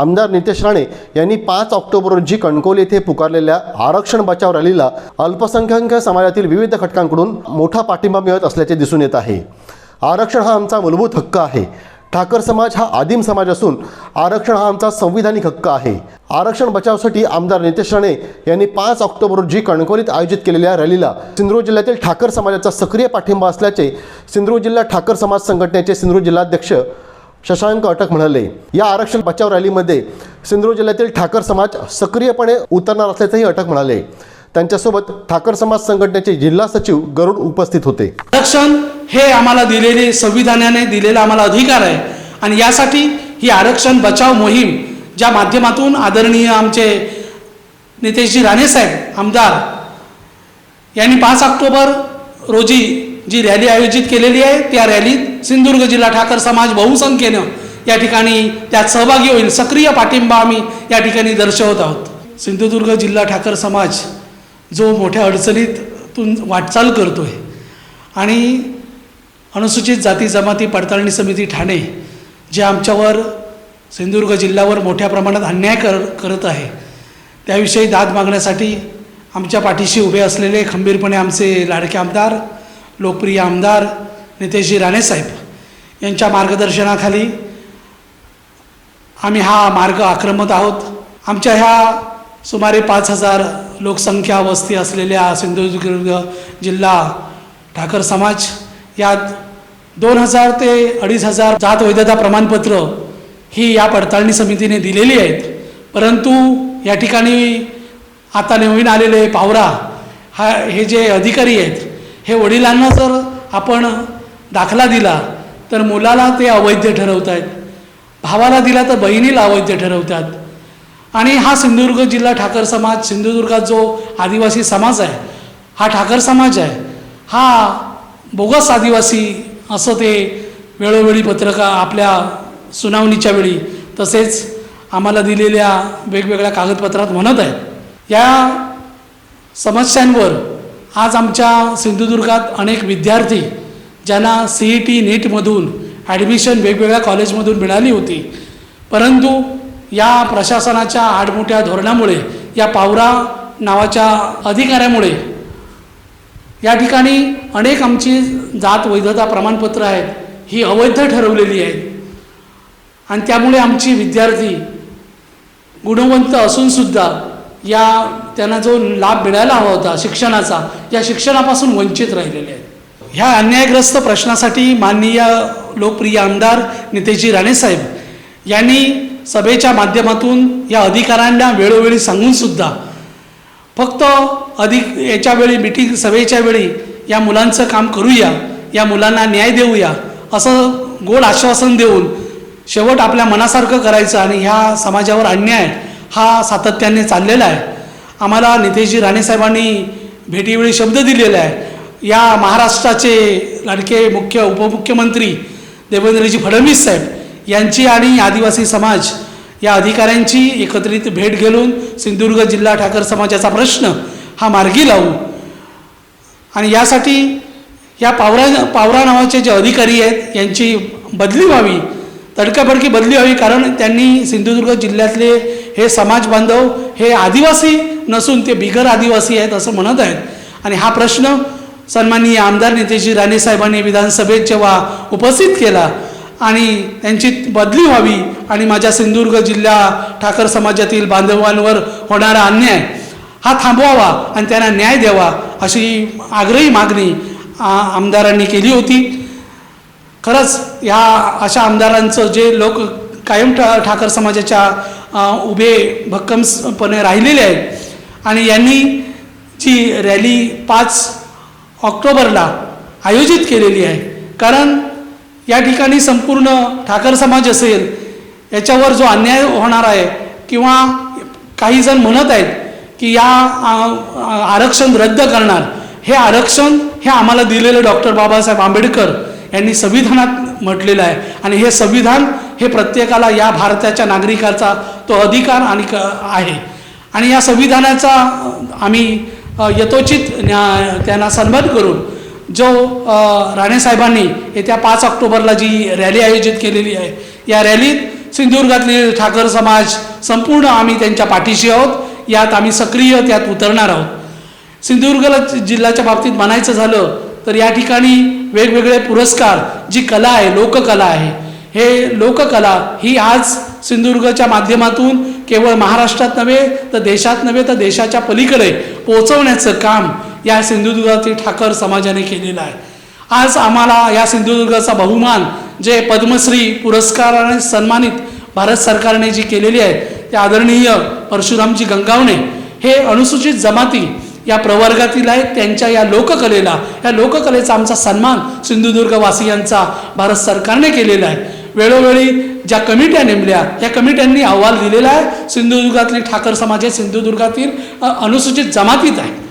आमदार नितेश राणे यांनी पाच ऑक्टोबर रोजी कणकोल येथे पुकारलेल्या आरक्षण बचाव रॅलीला अल्पसंख्याक समाजातील विविध घटकांकडून मोठा पाठिंबा मिळत असल्याचे दिसून येत आहे. आरक्षण हा आमचा मूलभूत हक्क आहे. ठाकर समाज हा आदिम समाज असून आरक्षण हा आमचा संविधानिक हक्क आहे. आरक्षण बचावसाठी आमदार नितेश राणे यांनी पाच ऑक्टोबर रोजी कणकोलीत आयोजित केलेल्या रॅलीला सिंधुदुर्ग जिल्ह्यातील ठाकर समाजाचा सक्रिय पाठिंबा असल्याचे सिंधुदुर्ग जिल्हा ठाकर समाज संघटनेचे सिंधुदुर्ग जिल्हाध्यक्ष शशांक अटक म्हणाले. या आरक्षण बचाव रॅलीमध्ये सिंधुदुर्ग जिल्ह्यातील ठाकर समाज सक्रियपणे उतरणार असल्याचंही अटक म्हणाले. त्यांच्यासोबत ठाकर समाज संघटनेचे जिल्हा सचिव गरुड उपस्थित होते. आरक्षण हे आम्हाला दिलेले संविधानाने दिलेला आम्हाला अधिकार आहे आणि यासाठी ही आरक्षण बचाव मोहीम ज्या माध्यमातून आदरणीय आमचे नितेशजी राणेसाहेब आमदार यांनी पाच ऑक्टोबर रोजी जी रॅली आयोजित केलेली आहे त्या रॅलीत सिंधुदुर्ग जिल्हा ठाकर समाज बहुसंख्येनं या ठिकाणी त्यात सहभागी होईल सक्रिय पाठिंबा आम्ही या ठिकाणी दर्शवत आहोत. सिंधुदुर्ग जिल्हा ठाकर समाज जो मोठ्या अडचणीतून वाटचाल करतो आहे आणि अनुसूचित जाती जमाती पडताळणी समिती ठाणे जे आमच्यावर सिंधुदुर्ग जिल्ह्यावर मोठ्या प्रमाणात अन्याय कर करत आहे त्याविषयी दाद मागण्यासाठी आमच्या पाठीशी उभे असलेले खंबीरपणे आमचे लाडके आमदार लोकप्रिय आमदार नितेशजी राणेसाहेब यांच्या मार्गदर्शनाखाली आम्ही हा मार्ग आक्रमत आहोत. आमच्या ह्या सुमारे पाच हजार लोकसंख्या वस्ती असलेल्या सिंधुदुर्ग जिल्हा ठाकर समाज यात दोन हजार ते अडीच हजार जात वैधता प्रमाणपत्र ही या पडताळणी समितीने दिलेली आहेत. परंतु या ठिकाणी आता नवीन आलेले पावरा हा हे जे अधिकारी आहेत हे वडिलांना जर आपण दाखला दिला तर मुलाला ते अवैध ठरवत आहेत भावाला दिला तर बहिणीला अवैध ठरवतात आणि हा सिंधुदुर्ग जिल्हा ठाकर समाज सिंधुदुर्गात जो आदिवासी समाज आहे हा ठाकर समाज आहे हा बोगस आदिवासी असं ते वेळोवेळी पत्रका आपल्या सुनावणीच्या वेळी तसेच आम्हाला दिलेल्या वेगवेगळ्या कागदपत्रात म्हणत आहेत. या समस्यांवर आज आमच्या सिंधुदुर्गात अनेक विद्यार्थी ज्यांना सी ई टी नीटमधून ॲडमिशन वेगवेगळ्या कॉलेजमधून मिळाली होती परंतु या प्रशासनाच्या आडमोठ्या धोरणामुळे या पावरा नावाच्या अधिकाऱ्यामुळे या ठिकाणी अनेक आमची जात वैधता प्रमाणपत्र आहेत ही अवैध ठरवलेली आहेत. आणि त्यामुळे आमची विद्यार्थी गुणवंत असूनसुद्धा या त्यांना जो लाभ मिळायला हवा होता शिक्षणाचा या शिक्षणापासून वंचित राहिलेले आहेत. ह्या अन्यायग्रस्त प्रश्नासाठी माननीय लोकप्रिय आमदार नितेशजी राणेसाहेब यांनी सभेच्या माध्यमातून या अधिकाऱ्यांना वेळोवेळी सांगूनसुद्धा फक्त अधिक याच्यावेळी मिटिंग सभेच्या वेळी या मुलांचं काम करूया या मुलांना न्याय देऊया असं गोड आश्वासन देऊन शेवट आपल्या मनासारखं करायचं आणि ह्या समाजावर अन्याय हा सातत्याने चाललेला आहे. आम्हाला नितेशजी राणेसाहेबांनी भेटीवेळी शब्द दिलेला आहे. या महाराष्ट्राचे लाडके मुख्य उपमुख्यमंत्री देवेंद्रजी फडणवीस साहेब यांची आणि आदिवासी समाज या अधिकाऱ्यांची एकत्रित भेट घेऊन सिंधुदुर्ग जिल्हा ठाकर समाजाचा प्रश्न हा मार्गी लावू. आणि यासाठी या पावरा पावरा नावाचे जे अधिकारी आहेत यांची बदली व्हावी तडकाफडकी बदली व्हावी कारण त्यांनी सिंधुदुर्ग जिल्ह्यातले हे समाज बांधव हे आदिवासी नसून ते बिगर आदिवासी आहेत असं म्हणत आहेत. आणि हा प्रश्न सन्माननीय आमदार नेतेजी राणेसाहेबांनी विधानसभेत जेव्हा उपस्थित केला आणि त्यांची बदली व्हावी आणि माझ्या सिंधुदुर्ग जिल्हा ठाकर समाजातील बांधवांवर होणारा अन्याय हा थांबवावा आणि त्यांना न्याय द्यावा अशी आग्रही मागणी आमदारांनी केली होती. खरंच ह्या अशा आमदारांचं जे लोक कायम ठा ठाकर समाजाच्या उभे भक्कमपणे राहिलेले आहेत. आणि यांनी जी रॅली पाच ऑक्टोबरला आयोजित केलेली आहे कारण या ठिकाणी संपूर्ण ठाकर समाज असेल याच्यावर जो अन्याय होणार आहे किंवा काही जण म्हणत आहेत की या आरक्षण रद्द करणार हे आरक्षण हे आम्हाला दिलेलं डॉक्टर बाबासाहेब आंबेडकर यांनी संविधानात म्हटलेलं आहे. आणि हे संविधान हे प्रत्येकाला या भारताच्या नागरिकाचा तो अधिकार आणि क आहे. आणि या संविधानाचा आम्ही यथोचित न्या- त्यांना सन्मान करून जो राणेसाहेबांनी येत्या पाच ऑक्टोबरला जी रॅली आयोजित केलेली आहे या रॅलीत सिंधुदुर्गातले ठाकर समाज संपूर्ण आम्ही त्यांच्या पाठीशी आहोत. यात आम्ही सक्रिय त्यात उतरणार आहोत. सिंधुदुर्ग जिल्ह्याच्या बाबतीत म्हणायचं झालं तर या ठिकाणी वेगवेगळे पुरस्कार जी कला आहे लोककला आहे हे लोककला ही आज सिंधुदुर्गच्या माध्यमातून केवळ महाराष्ट्रात नव्हे तर देशात नव्हे तर देशाच्या पलीकडे पोहोचवण्याचं काम या सिंधुदुर्गातील ठाकर समाजाने केलेलं आहे. आज आम्हाला या सिंधुदुर्गाचा बहुमान जे पद्मश्री पुरस्काराने सन्मानित भारत सरकारने जी केलेली आहे ते आदरणीय परशुरामजी गंगावणे हे अनुसूचित जमाती या प्रवर्गातील आहेत त्यांच्या या लोककलेला या लोककलेचा आमचा सन्मान सिंधुदुर्गवासियांचा भारत सरकारने केलेला आहे. वेळोवेळी ज्या कमिट्या नेमल्या या कमिट्यांनी अहवाल दिलेला आहे. सिंधुदुर्गातली ठाकर समाज हे सिंधुदुर्गातील अनुसूचित जमातीत आहे.